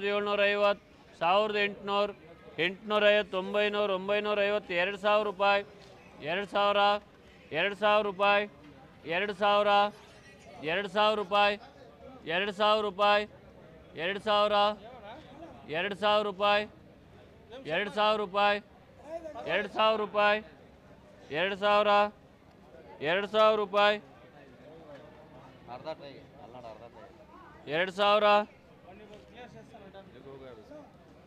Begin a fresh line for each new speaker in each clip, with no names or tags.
ಸಾವಿರದ ಏಳ್ನೂರ ಐವತ್ತು ಸಾವಿರದ ಎಂಟುನೂರು ಎಂಟುನೂರ ಐವತ್ತು ಒಂಬೈನೂರು ಒಂಬೈನೂರ ಐವತ್ತು ಎರಡು ಸಾವಿರ ರೂಪಾಯಿ ಎರಡು ಸಾವಿರ ಎರಡು ಸಾವಿರ ರೂಪಾಯಿ ಎರಡು ಸಾವಿರ ಎರಡು ಸಾವಿರ ರೂಪಾಯಿ ಎರಡು ಸಾವಿರ ರೂಪಾಯಿ ಎರಡು ಸಾವಿರ ಎರಡು ಸಾವಿರ ರೂಪಾಯಿ ಎರಡು ಸಾವಿರ ರೂಪಾಯಿ ಎರಡು ಸಾವಿರ ರೂಪಾಯಿ ಎರಡು ಸಾವಿರ ಎರಡು ಸಾವಿರ ರೂಪಾಯಿ ಎರಡು ಸಾವಿರ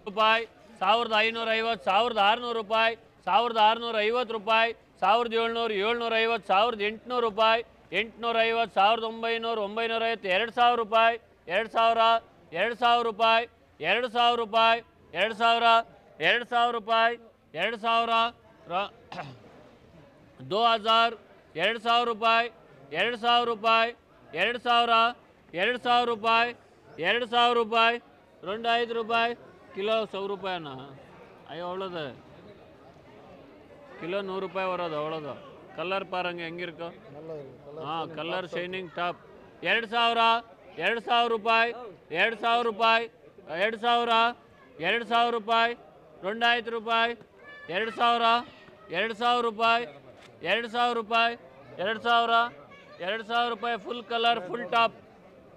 ರೂಪಾಯಿ, ಸಾವಿರದ ಐನೂರ ಐವತ್ತು, ಸಾವಿರದ ಆರುನೂರು ರೂಪಾಯಿ, ಸಾವಿರದ ಆರುನೂರ ಐವತ್ತು ರೂಪಾಯಿ, ಸಾವಿರದ ಏಳ್ನೂರು, ಏಳ್ನೂರ ಐವತ್ತು, ಸಾವಿರದ ಎಂಟುನೂರು ರೂಪಾಯಿ, ಎಂಟುನೂರ ಐವತ್ತು, ಸಾವಿರದ ಒಂಬೈನೂರು, ಒಂಬೈನೂರ ಐವತ್ತು, ಎರಡು ಸಾವಿರ ರೂಪಾಯಿ, ಎರಡು ಸಾವಿರ ಎರಡು ಸಾವಿರ ರೂಪಾಯಿ, ಎರಡು ಸಾವಿರ ರೂಪಾಯಿ, ಎರಡು ಸಾವಿರ ಎರಡು ಸಾವಿರ ರೂಪಾಯಿ, ಎರಡು ಸಾವಿರ ದೋ ಹಜಾರ್, ಎರಡು ಸಾವಿರ ರೂಪಾಯಿ, ಎರಡು ಸಾವಿರ ರೂಪಾಯಿ, ಎರಡು ಸಾವಿರ ಎರಡು ಸಾವಿರ ರೂಪಾಯಿ, ಎರಡು ಸಾವಿರ ರೂಪಾಯಿ రెండు ಐದು ರೂಪಾಯಿ ಕಿಲೋ ಸೌ ರೂಪಾಯಿನಾ ಅಯ್ಯೋ ಅவ்வಳೋದು கிலோ நூறுரூபாய் வராது அவ்வளோதான் கಲರ್ பாರಂಗ ಹೆಂಗಿರ್ಕೋ ಹಾಂ ಕಲರ್ ಶೈನಿಂಗ್ ಟಾಪ್ ಎರಡು ಸಾವಿರ ಎರಡು ಸಾವಿರ ರೂಪಾಯಿ ಎರಡು ಸಾವಿರ ರೂಪಾಯಿ ಎರಡು ಸಾವಿರ ಎರಡು ಸಾವಿರ ರೂಪಾಯಿ ரெண்டாயிரத்து ರೂಪಾಯಿ ಎರಡು ಸಾವಿರ ಎರಡು ಸಾವಿರ ರೂಪಾಯಿ ಎರಡು ಸಾವಿರ ರೂಪಾಯಿ ಎರಡು ಸಾವಿರ ಎರಡು ಸಾವಿರ ರೂಪಾಯಿ full colour full top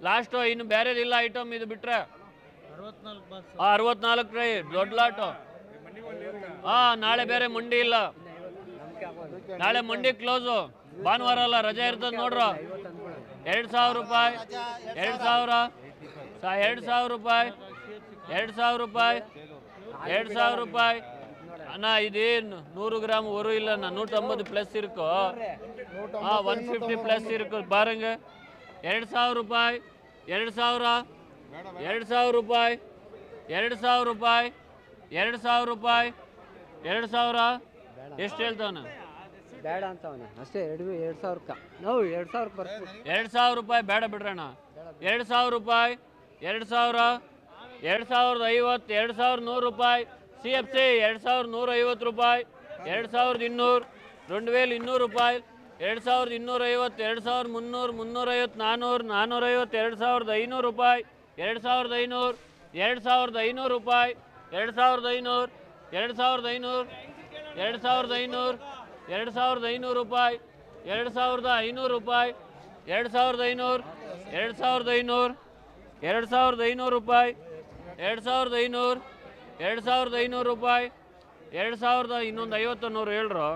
last ಇನ್ನು ಬೇರೆದಿಲ್ಲ ಐಟಮ್ ಇದು ಬಿಟ್ಟರೆ ಅರವತ್ನಾಲ್ಕರೇ ದೊಡ್ಡ ಲಾಟು. ಹಾ ನಾಳೆ ಬೇರೆ ಮಂಡಿ ಇಲ್ಲ. ನಾಳೆ ಮಂಡಿ ಕ್ಲೋಸು ಭಾನುವಾರ ಅಲ್ಲ, ರಜೆ ಇರ್ತದೆ ನೋಡ್ರ. ಎರಡು ಸಾವಿರ ರೂಪಾಯಿ, ಎರಡು ಸಾವಿರ. ಎರಡು ಸಾವಿರ ರೂಪಾಯಿ, ಎರಡು ಸಾವಿರ ರೂಪಾಯಿ, ಎರಡು ಸಾವಿರ ರೂಪಾಯಿ. ಅಣ್ಣ, ಇದೇನು ನೂರು ಗ್ರಾಮ್ ಒರು ಇಲ್ಲ ಅಣ್ಣ ನೂಟಂಬತ್ತು ಪ್ಲಸ್ ಇರ್ಕೋ. ಹಾಂ ಒನ್ ಫಿಫ್ಟಿ ಪ್ಲಸ್ ಇರ್ಕೋ, ಬಾರಂಗೆ. ಎರಡು ಸಾವಿರ ರೂಪಾಯಿ, ಎರಡು ಸಾವಿರ. ಎರಡು ಸಾವಿರ ರೂಪಾಯಿ ಎರಡು ಸಾವಿರ ರೂಪಾಯಿ ಎರಡು ಸಾವಿರ ರೂಪಾಯಿ ಎರಡು ಸಾವಿರ ಎಷ್ಟು ಹೇಳ್ತಾವನ
ಬೇಡ ಅಂತವನೆ ಅಷ್ಟೇ ಎರಡು ಎರಡು ಸಾವಿರಕ್ಕೆ ನಾವು ಎರಡು ಸಾವಿರಕ್ಕೆ ಬರ್ತೀವಿ
ಎರಡು ಸಾವಿರ ರೂಪಾಯಿ ಬೇಡ ಬಿಡ್ರಣ್ಣ ಎರಡು ಸಾವಿರ ರೂಪಾಯಿ ಎರಡು ಸಾವಿರ ಎರಡು ಸಾವಿರದ ಐವತ್ತು ಎರಡು ಸಾವಿರದ ನೂರು ರೂಪಾಯಿ ಸಿ ಎಫ್ ಸಿ ಎರಡು ಸಾವಿರದ ನೂರ ಐವತ್ತು ರೂಪಾಯಿ ಎರಡು ಸಾವಿರದ ಇನ್ನೂರು రెండు వేలు ಇನ್ನೂರು ರೂಪಾಯಿ ಎರಡು ಸಾವಿರದ ಇನ್ನೂರ ಐವತ್ತು ಎರಡು ಸಾವಿರದ ಮುನ್ನೂರು ಮುನ್ನೂರೈವತ್ತು ನಾನ್ನೂರು ನಾನ್ನೂರೈವತ್ತು ಎರಡು ಸಾವಿರದ ಐನೂರು ರೂಪಾಯಿ ಎರಡು ಸಾವಿರದ ಐನೂರು ಎರಡು ಸಾವಿರದ ಐನೂರು ರೂಪಾಯಿ ಎರಡು ಸಾವಿರದ ಐನೂರು ಎರಡು ಸಾವಿರದ ಐನೂರು ಎರಡು ಸಾವಿರದ ಐನೂರು ಎರಡು ಸಾವಿರದ ಐನೂರು ರೂಪಾಯಿ ಎರಡು ಸಾವಿರದ ಐನೂರು ರೂಪಾಯಿ ಎರಡು ಸಾವಿರದ ಐನೂರು ಎರಡು ಸಾವಿರದ ಐನೂರು ಎರಡು ಸಾವಿರದ ಐನೂರು ರೂಪಾಯಿ ಎರಡು ಸಾವಿರದ ಐನೂರು ಎರಡು ಸಾವಿರದ ಐನೂರು ರೂಪಾಯಿ ಎರಡು ಸಾವಿರದ ಇನ್ನೊಂದು ಐವತ್ತು ನೂರು ಹೇಳ್ರು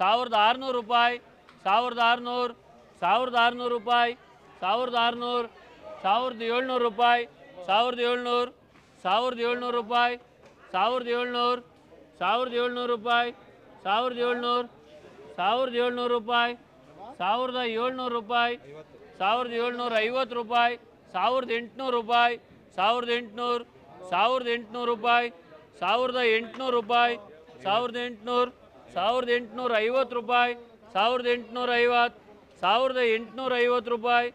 ಸಾವಿರದ ಆರುನೂರು ರೂಪಾಯಿ ಸಾವಿರದ ಆರುನೂರು ಸಾವಿರದ ಆರುನೂರು ರೂಪಾಯಿ ಸಾವಿರದ ಆರುನೂರು ಸಾವಿರದ ಏಳ್ನೂರು ರೂಪಾಯಿ ಸಾವಿರದ ಏಳ್ನೂರು ಸಾವಿರದ ಏಳ್ನೂರು ರೂಪಾಯಿ ಸಾವಿರದ ಏಳ್ನೂರು ಸಾವಿರದ ಏಳ್ನೂರು ರೂಪಾಯಿ ಸಾವಿರದ ಏಳ್ನೂರು ಸಾವಿರದ ಏಳ್ನೂರು ರೂಪಾಯಿ ಸಾವಿರದ ಏಳ್ನೂರು ರೂಪಾಯಿ ಸಾವಿರದ ಏಳ್ನೂರ ಐವತ್ತು ರೂಪಾಯಿ ಸಾವಿರದ ಎಂಟುನೂರು ರೂಪಾಯಿ ಸಾವಿರದ ಎಂಟುನೂರು ಸಾವಿರದ ಎಂಟುನೂರು ರೂಪಾಯಿ ಸಾವಿರದ ಎಂಟುನೂರು ರೂಪಾಯಿ ಸಾವಿರದ ಎಂಟುನೂರು ಸಾವಿರದ ಎಂಟುನೂರ ಐವತ್ತು ರೂಪಾಯಿ ಸಾವಿರದ ಎಂಟುನೂರ ಐವತ್ತು ಸಾವಿರದ ಎಂಟುನೂರ ಐವತ್ತು ರೂಪಾಯಿ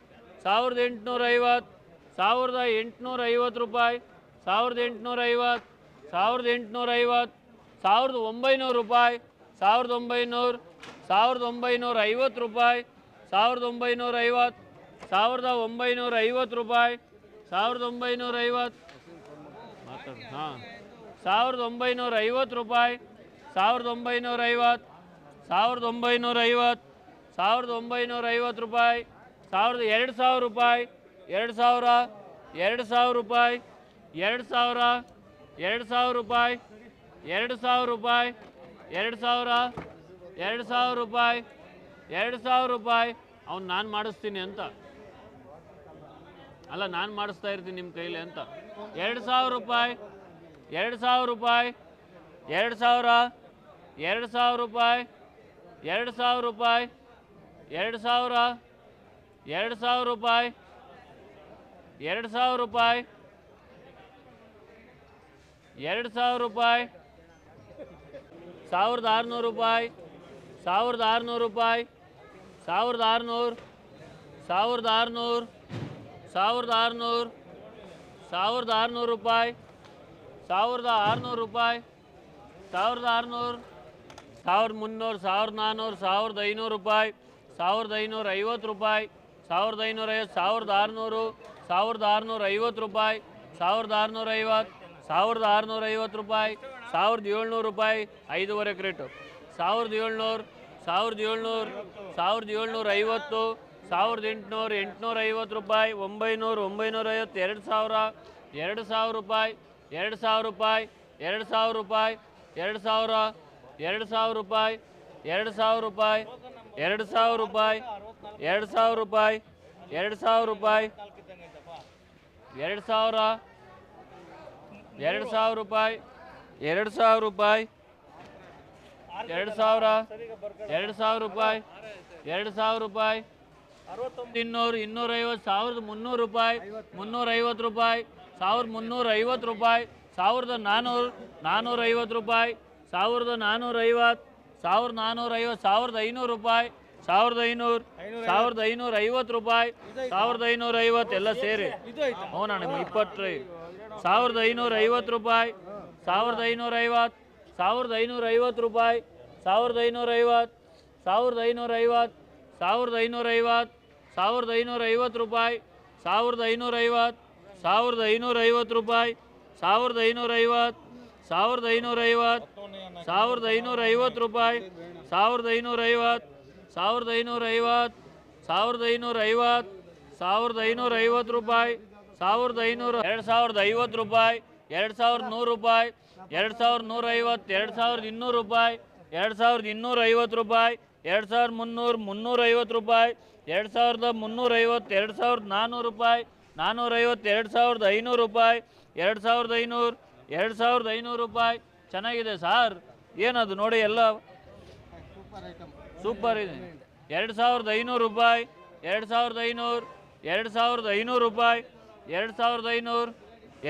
ಸಾವಿರದ ಎಂಟುನೂರ ಐವತ್ತು ಸಾವಿರದ ಎಂಟುನೂರ ಐವತ್ತು ರೂಪಾಯಿ, ಸಾವಿರದ ಎಂಟುನೂರ ಐವತ್ತು ಸಾವಿರದ ಎಂಟುನೂರ ಐವತ್ತು ಸಾವಿರದ ಒಂಬೈನೂರು ರೂಪಾಯಿ, ಸಾವಿರದ ಒಂಬೈನೂರು, ಸಾವಿರದ ಒಂಬೈನೂರ ಐವತ್ತು ರೂಪಾಯಿ, ಸಾವಿರದ ಒಂಬೈನೂರ ಐವತ್ತು ಸಾವಿರದ ಒಂಬೈನೂರ ಐವತ್ತು ರೂಪಾಯಿ, ಸಾವಿರದ ಒಂಬೈನೂರ ಐವತ್ತು ಹಾಂ ಸಾವಿರದ ಒಂಬೈನೂರ ಐವತ್ತು ರೂಪಾಯಿ, ಸಾವಿರದ ಒಂಬೈನೂರ ಐವತ್ತು ಸಾವಿರದ ಒಂಬೈನೂರ ಐವತ್ತು ಸಾವಿರದ ಒಂಬೈನೂರ ಐವತ್ತು ರೂಪಾಯಿ ಸಾವಿರದ ಎರಡು ಸಾವಿರ ರೂಪಾಯಿ ಎರಡು ಸಾವಿರ ಎರಡು ಸಾವಿರ ರೂಪಾಯಿ ಎರಡು ಸಾವಿರ ಎರಡು ಸಾವಿರ ರೂಪಾಯಿ ಎರಡು ಸಾವಿರ ರೂಪಾಯಿ ಎರಡು ಸಾವಿರ ಎರಡು ಸಾವಿರ ರೂಪಾಯಿ ಎರಡು ಸಾವಿರ ರೂಪಾಯಿ ಅವ್ನು ನಾನು ಮಾಡಿಸ್ತೀನಿ ಅಂತ ಅಲ್ಲ ನಾನು ಮಾಡಿಸ್ತಾ ಇರ್ತೀನಿ ನಿಮ್ಮ ಕೈಲಿ ಅಂತ ಎರಡು ಸಾವಿರ ರೂಪಾಯಿ ಎರಡು ಸಾವಿರ ರೂಪಾಯಿ ಎರಡು ಸಾವಿರ ಎರಡು ಸಾವಿರ ರೂಪಾಯಿ ಎರಡು ಸಾವಿರ ರೂಪಾಯಿ ಎರಡು ಸಾವಿರ ಎರಡು ಸಾವಿರ ರೂಪಾಯಿ. ಎರಡು ಸಾವಿರ ರೂಪಾಯಿ. ಎರಡು ಸಾವಿರ ರೂಪಾಯಿ. ಸಾವಿರದ ಆರುನೂರು ರೂಪಾಯಿ. ಸಾವಿರದ ಆರುನೂರು ರೂಪಾಯಿ. ಸಾವಿರದ ಆರುನೂರು. ಸಾವಿರದ ಆರುನೂರು. ಸಾವಿರದ ಆರುನೂರು. ಸಾವಿರದ ಆರುನೂರು ರೂಪಾಯಿ. ಸಾವಿರದ ಆರುನೂರು ರೂಪಾಯಿ. ಸಾವಿರದ ಆರುನೂರು. ಸಾವಿರದ ಮುನ್ನೂರು, ಸಾವಿರದ ನಾನ್ನೂರು ಸಾವಿರದ ಐನೂರು ರೂಪಾಯಿ. ಸಾವಿರದ ಐನೂರ ಐವತ್ತು ರೂಪಾಯಿ. ಸಾವಿರದ ಐನೂರ ಐವತ್ತು, ಸಾವಿರದ ಆರುನೂರು, ಸಾವಿರದ ಆರುನೂರ ಐವತ್ತು ರೂಪಾಯಿ, ಸಾವಿರದ ಆರುನೂರ ಐವತ್ತು ಸಾವಿರದ ಆರುನೂರ ಐವತ್ತು ರೂಪಾಯಿ, ಸಾವಿರದ ಏಳ್ನೂರು ರೂಪಾಯಿ, ಐದೂವರೆ ಕ್ರೇಟು. ಸಾವಿರದ ಏಳ್ನೂರು ಸಾವಿರದ ಏಳ್ನೂರು, ಸಾವಿರದ ಏಳ್ನೂರ ಐವತ್ತು ಸಾವಿರದ ಎಂಟುನೂರು ಎಂಟುನೂರ ಐವತ್ತು ರೂಪಾಯಿ, ಒಂಬೈನೂರು ಒಂಬೈನೂರ ಐವತ್ತು ಎರಡು ಸಾವಿರ ಎರಡು ಸಾವಿರ ರೂಪಾಯಿ, ಎರಡು ಸಾವಿರ ರೂಪಾಯಿ, ಎರಡು ಸಾವಿರ ರೂಪಾಯಿ, ಎರಡು ಸಾವಿರ ಎರಡು ಸಾವಿರ ರೂಪಾಯಿ, ಎರಡು ಸಾವಿರ ರೂಪಾಯಿ, ಎರಡು ಸಾವಿರ ರೂಪಾಯಿ ಎರಡು ಸಾವಿರ ರೂಪಾಯಿ, ಎರಡು ಸಾವಿರ ರೂಪಾಯಿ, ಎರಡು ಸಾವಿರ ಎರಡು ಸಾವಿರ ರೂಪಾಯಿ, ಎರಡು ಸಾವಿರ ರೂಪಾಯಿ, ಎರಡು ಸಾವಿರ ಎರಡು ಸಾವಿರ ರೂಪಾಯಿ, ಎರಡು ಸಾವಿರ ರೂಪಾಯಿ, ಇನ್ನೂರು, ಇನ್ನೂರೈವತ್ತು, ಸಾವಿರದ ಮುನ್ನೂರು ರೂಪಾಯಿ, ಮುನ್ನೂರೈವತ್ತು ರೂಪಾಯಿ, ಸಾವಿರದ ಮುನ್ನೂರ ಐವತ್ತು ರೂಪಾಯಿ, ಸಾವಿರದ ನಾನ್ನೂರು ನಾನ್ನೂರೈವತ್ತು ರೂಪಾಯಿ, ಸಾವಿರದ ನಾನ್ನೂರೈವತ್ತು ಸಾವಿರದ ನಾನ್ನೂರೈವತ್ತು ಸಾವಿರದ ಐನೂರು ರೂಪಾಯಿ ಸಾವಿರದ ಐನೂರು ಸಾವಿರದ ಐನೂರ ಐವತ್ತು ರೂಪಾಯಿ ಸಾವಿರದ ಐನೂರ ಐವತ್ತು ಎಲ್ಲ ಸೇರಿ ಹ್ಞೂ ಇಪ್ಪತ್ತೈದು ಇಪ್ಪತ್ತು ಸಾವಿರದ ಐನೂರ ಐವತ್ತು ರೂಪಾಯಿ ಸಾವಿರದ ಐನೂರ ಐವತ್ತು ಸಾವಿರದ ಐನೂರ ಐವತ್ತು ರೂಪಾಯಿ ಸಾವಿರದ ಐನೂರ ಐವತ್ತು ಸಾವಿರದ ಐನೂರ ಐವತ್ತು ಸಾವಿರದ ಐನೂರ ಐವತ್ತು ಸಾವಿರದ ಐನೂರ ಐವತ್ತು ರೂಪಾಯಿ ಸಾವಿರದ ಐನೂರ ಐವತ್ತು ಸಾವಿರದ ಐನೂರ ಐವತ್ತು ರೂಪಾಯಿ ಸಾವಿರದ ಐನೂರ ಐವತ್ತು ಸಾವಿರದ ಐನೂರ ಐವತ್ತು ಸಾವಿರದ ಐನೂರ ಐವತ್ತು ರೂಪಾಯಿ ಸಾವಿರದ ಐನೂರ ಐವತ್ತು ಸಾವಿರದ ಐನೂರ ಐವತ್ತು ಸಾವಿರದ ಐನೂರ ಐವತ್ತು ಸಾವಿರದ ಐನೂರ ಐವತ್ತು ರೂಪಾಯಿ ಸಾವಿರದ ಐನೂರ ಎರಡು ಸಾವಿರದ ಐವತ್ತು ರೂಪಾಯಿ ಎರಡು ಸಾವಿರದ ನೂರು ರೂಪಾಯಿ ಎರಡು ಸಾವಿರದ ನೂರ ಐವತ್ತು ಎರಡು ಸಾವಿರದ ಇನ್ನೂರು ರೂಪಾಯಿ ಎರಡು ಸಾವಿರದ ಇನ್ನೂರ ಐವತ್ತು ರೂಪಾಯಿ ಎರಡು ಸಾವಿರದ ಮುನ್ನೂರು ಮುನ್ನೂರ ಐವತ್ತು ರೂಪಾಯಿ ಎರಡು ಸಾವಿರದ ಮುನ್ನೂರ ಐವತ್ತು ಎರಡು ಸಾವಿರದ ನಾನ್ನೂರು ರೂಪಾಯಿ ನಾನ್ನೂರ ಐವತ್ತು ಎರಡು ಸಾವಿರದ ಐನೂರು ರೂಪಾಯಿ ಎರಡು ಸಾವಿರದ ಐನೂರು ಎರಡು ಸಾವಿರದ ಐನೂರು ರೂಪಾಯಿ ಚೆನ್ನಾಗಿದೆ ಸಾರ್ ಏನದು ನೋಡಿ ಎಲ್ಲ ಸೂಪರ್ ಇದೆ. ಎರಡು ಸಾವಿರದ ಐನೂರು ರೂಪಾಯಿ, ಎರಡು ಸಾವಿರದ ಐನೂರು, ಎರಡು ಸಾವಿರದ ಐನೂರು ರೂಪಾಯಿ, ಎರಡು ಸಾವಿರದ ಐನೂರು,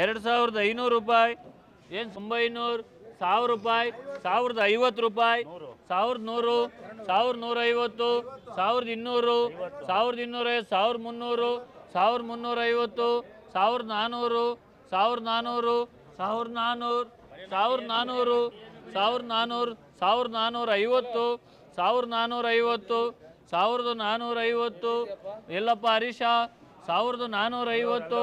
ಎರಡು ಸಾವಿರದ ಐನೂರು ರೂಪಾಯಿ, ಏನು ಒಂಬೈನೂರು ಸಾವಿರ ರೂಪಾಯಿ, ಸಾವಿರದ ಐವತ್ತು ರೂಪಾಯಿ, ಸಾವಿರದ ನೂರು, ಸಾವಿರದ ನೂರೈವತ್ತು, ಸಾವಿರದ ಇನ್ನೂರು, ಸಾವಿರದ ಇನ್ನೂರೈವತ್ತು, ಸಾವಿರದ ಮುನ್ನೂರು, ಸಾವಿರದ ಮುನ್ನೂರೈವತ್ತು, ಸಾವಿರದ ನಾನ್ನೂರು ಸಾವಿರದ ನಾನ್ನೂರು ಸಾವಿರದ ನಾನ್ನೂರು ಸಾವಿರದ ನಾನ್ನೂರು ಸಾವಿರದ ನಾನ್ನೂರು ಸಾವಿರದ ನಾನ್ನೂರ ಐವತ್ತು ಸಾವಿರದ ನಾನ್ನೂರ ಐವತ್ತು ಸಾವಿರದ ನಾನ್ನೂರ ಐವತ್ತು ಎಲ್ಲಪ್ಪ ಹರೀಶ, ಸಾವಿರದ ನಾನ್ನೂರ ಐವತ್ತು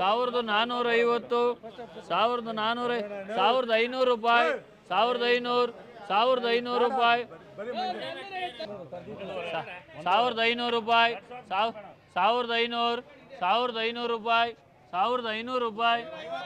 ಸಾವಿರದ ನಾನ್ನೂರ ಐವತ್ತು ಸಾವಿರದ ನಾನ್ನೂರ ಸಾವಿರದ ಐನೂರು ರೂಪಾಯಿ, ಸಾವಿರದ ಐನೂರು ಸಾವಿರದ ಐನೂರು ರೂಪಾಯಿ. ಸಾವಿರದ ಐನೂರು ರೂಪಾಯಿ, ಸಾವ್, ಸಾವಿರದ ಐನೂರು ಸಾವಿರದ ಐನೂರು ರೂಪಾಯಿ, ಸಾವಿರದ ಐನೂರು ರೂಪಾಯಿ,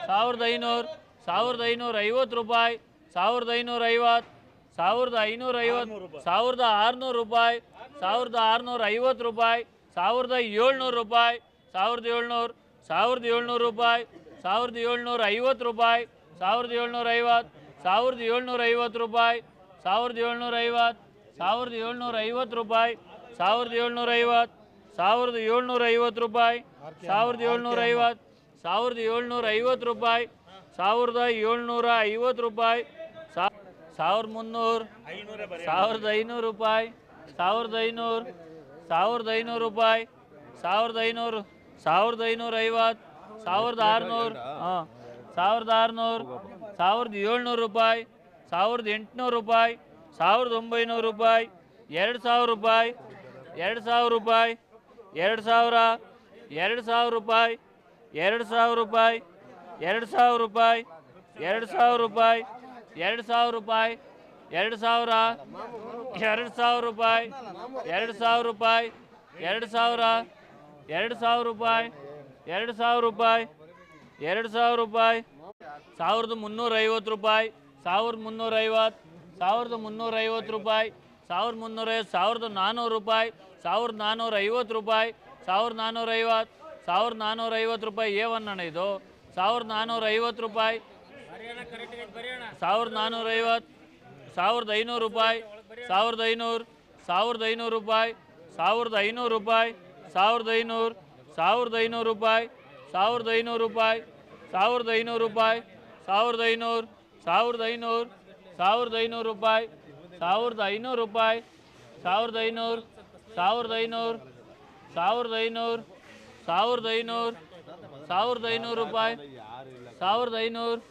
ಸಾವಿರದ ಐನೂರು, ಸಾವಿರದ ಐನೂರ ಐವತ್ತು ರೂಪಾಯಿ, ಸಾವಿರದ ಐನೂರ ಐವತ್ತು ಸಾವಿರದ ಐನೂರ ಐವತ್ತು ಸಾವಿರದ ಆರುನೂರು ರೂಪಾಯಿ ಸಾವಿರದ ಆರುನೂರ ಐವತ್ತು ರೂಪಾಯಿ ಸಾವಿರದ ಏಳ್ನೂರು ರೂಪಾಯಿ ಸಾವಿರದ ಏಳ್ನೂರು ಸಾವಿರದ ಏಳ್ನೂರು ರೂಪಾಯಿ ಸಾವಿರದ ಏಳ್ನೂರ ಐವತ್ತು ರೂಪಾಯಿ ಸಾವಿರದ ಏಳ್ನೂರ ಐವತ್ತು ಸಾವಿರದ ಏಳ್ನೂರ ಐವತ್ತು ರೂಪಾಯಿ ಸಾವಿರದ ಏಳ್ನೂರ ಐವತ್ತು ಸಾವಿರದ ಏಳ್ನೂರ ಐವತ್ತು ರೂಪಾಯಿ ಸಾವಿರದ ಏಳ್ನೂರ ಐವತ್ತು ಸಾವಿರದ ಏಳ್ನೂರ ಐವತ್ತು ರೂಪಾಯಿ ಸಾವಿರದ ಏಳ್ನೂರ ಐವತ್ತು ಸಾವಿರದ ಏಳ್ನೂರ ಐವತ್ತು ರೂಪಾಯಿ ಸಾವಿರದ ಏಳ್ನೂರ ಐವತ್ತು ರೂಪಾಯಿ ಸಾ- ಸಾವಿರದ ಮುನ್ನೂರು ಸಾವಿರದ ಐನೂರು ರೂಪಾಯಿ ಸಾವಿರದ ಐನೂರು ಸಾವಿರದ ಐನೂರು ರೂಪಾಯಿ ಸಾವಿರದ ಐನೂರು ಸಾವಿರದ ಐನೂರ ಐವತ್ತು ಸಾವಿರದ ಆರುನೂರು ಹಾಂ ಸಾವಿರದ ಆರುನೂರು ಸಾವಿರದ ಏಳ್ನೂರು ರೂಪಾಯಿ ಸಾವಿರದ ಎಂಟುನೂರು ರೂಪಾಯಿ ಸಾವಿರದ ಒಂಬೈನೂರು ರೂಪಾಯಿ ಎರಡು ಸಾವಿರ ರೂಪಾಯಿ ಎರಡು ಸಾವಿರ ರೂಪಾಯಿ ಎರಡು ಸಾವಿರ ಎರಡು ಸಾವಿರ ರೂಪಾಯಿ ಎರಡು ಸಾವಿರ ರೂಪಾಯಿ ಎರಡು ಸಾವಿರ ರೂಪಾಯಿ ಎರಡು ಸಾವಿರ ರೂಪಾಯಿ ಎರಡು ಸಾವಿರ ರೂಪಾಯಿ, ಎರಡು ಸಾವಿರ ಎರಡು ಸಾವಿರ ರೂಪಾಯಿ, ಎರಡು ಸಾವಿರ ರೂಪಾಯಿ, ಎರಡು ಸಾವಿರ ಎರಡು ಸಾವಿರ ರೂಪಾಯಿ, ಎರಡು ಸಾವಿರ ರೂಪಾಯಿ, ಎರಡು ಸಾವಿರ ರೂಪಾಯಿ, ಸಾವಿರದ ಮುನ್ನೂರ ಐವತ್ತು ರೂಪಾಯಿ, ಸಾವಿರದ ಮುನ್ನೂರ ಐವತ್ತು, ಸಾವಿರದ ಮುನ್ನೂರ ಐವತ್ತು ರೂಪಾಯಿ, ಸಾವಿರದ ಮುನ್ನೂರ ಐವತ್ತು, ಸಾವಿರದ ನಾನ್ನೂರು ರೂಪಾಯಿ, ಸಾವಿರದ ನಾನ್ನೂರ ಐವತ್ತು ರೂಪಾಯಿ, ಸಾವಿರದ ನಾನ್ನೂರ ಐವತ್ತು, ಸಾವಿರದ ನಾನ್ನೂರ ಐವತ್ತು ರೂಪಾಯಿ ಏ ಒನ್ ಅಣ್ಣ ಇದು, ಸಾವಿರದ ನಾನ್ನೂರ ಐವತ್ತು ರೂಪಾಯಿ ಸಾವಿರದ ನಾನ್ನೂರ ಐವತ್ತು ಸಾವಿರದ ಐನೂರು ರೂಪಾಯಿ, ಸಾವಿರದ ಐನೂರು ಸಾವಿರದ ಐನೂರು ರೂಪಾಯಿ, ಸಾವಿರದ ಐನೂರು ರೂಪಾಯಿ, ಸಾವಿರದ ಐನೂರು ಸಾವಿರದ ಐನೂರು ರೂಪಾಯಿ, ಸಾವಿರದ ಐನೂರು ರೂಪಾಯಿ, ಸಾವಿರದ ಐನೂರು ರೂಪಾಯಿ, ಸಾವಿರದ ಐನೂರು ಸಾವಿರದ ಐನೂರು ಸಾವಿರದ ಐನೂರು ರೂಪಾಯಿ, ಸಾವಿರದ ಐನೂರು ರೂಪಾಯಿ, ಸಾವಿರದ ಐನೂರು ಸಾವಿರದ ಐನೂರು ಸಾವಿರದ ಐನೂರು ಸಾವಿರದ ಐನೂರು ಸಾವಿರದ ಐನೂರು ರೂಪಾಯಿ, ಸಾವಿರದ ಐನೂರು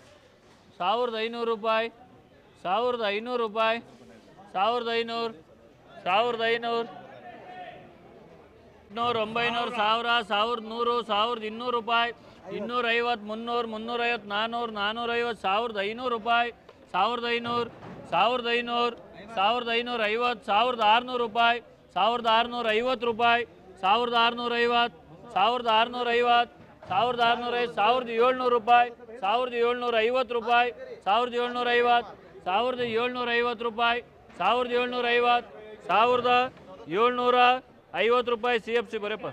ಸಾವಿರದ ಐನೂರು ರೂಪಾಯಿ, ಸಾವಿರದ ಐನೂರು ರೂಪಾಯಿ, ಸಾವಿರದ ಐನೂರು ಸಾವಿರದ ಐನೂರು ಎಂಟ್ನೂರು ಒಂಬೈನೂರು ಸಾವಿರ, ಸಾವಿರದ ನೂರು, ಸಾವಿರದ ಇನ್ನೂರು ರೂಪಾಯಿ ಇನ್ನೂರೈವತ್ತು ಮುನ್ನೂರು ಮುನ್ನೂರೈವತ್ತು ನಾನ್ನೂರು ನಾನ್ನೂರೈವತ್ತು ಸಾವಿರದ ಐನೂರು ರೂಪಾಯಿ, ಸಾವಿರದ ಐನೂರು ಸಾವಿರದ ಐನೂರು, ಸಾವಿರದ ಐನೂರ ಐವತ್ತು, ಸಾವಿರದ ಆರುನೂರು ರೂಪಾಯಿ, ಸಾವಿರದ ಆರುನೂರ ಐವತ್ತು ರೂಪಾಯಿ, ಸಾವಿರದ ಆರುನೂರ ಐವತ್ತು, ಸಾವಿರದ ಆರುನೂರ ಐವತ್ತು, ಸಾವಿರದ ಆರುನೂರ ಐವತ್ತು, ಸಾವಿರದ ಏಳ್ನೂರು ರೂಪಾಯಿ ಸಾವಿರದ ಏಳ್ನೂರ ಐವತ್ತು ರೂಪಾಯಿ, ಸಾವಿರದ ಏಳ್ನೂರ ಐವತ್ತು, ಸಾವಿರದ ಏಳ್ನೂರ ಐವತ್ತು ರೂಪಾಯಿ, ಸಾವಿರದ ಏಳ್ನೂರ ಐವತ್ತು, ಸಾವಿರದ ಏಳ್ನೂರ ಐವತ್ತು ರೂಪಾಯಿ ಸಿ ಎಫ್ ಸಿ ಬರಪ್ಪ